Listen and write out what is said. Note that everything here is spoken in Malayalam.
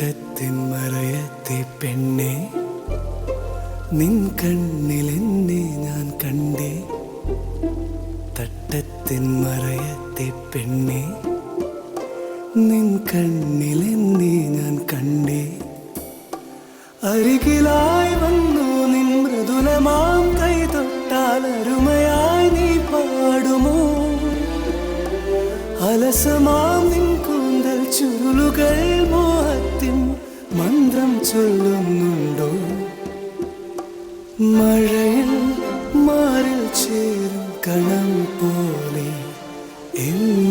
തട്ടത്തിൻ മറയത്തെ പെണ്ണെ നിൻ കണ്ണിൽ എന്നെ ഞാൻ കണ്ടേ. തട്ടത്തിൻ മറയത്തെ പെണ്ണെ നിൻ കണ്ണിൽ എന്നെ ഞാൻ കണ്ടേ. അരികിലായി വന്നു നിൻ മൃദുലമാം കൈ തൊട്ടാൽ അരുമയായി നീ പാടുമോ? അലസമാം നിൻ കൂന്തൽ ചുരുളുകൾ മന്ത്രം ചൊല്ലുന്നുണ്ടോ? മഴയിൽ മാറിൽ ചേരും കണം പോലെ എന്ന്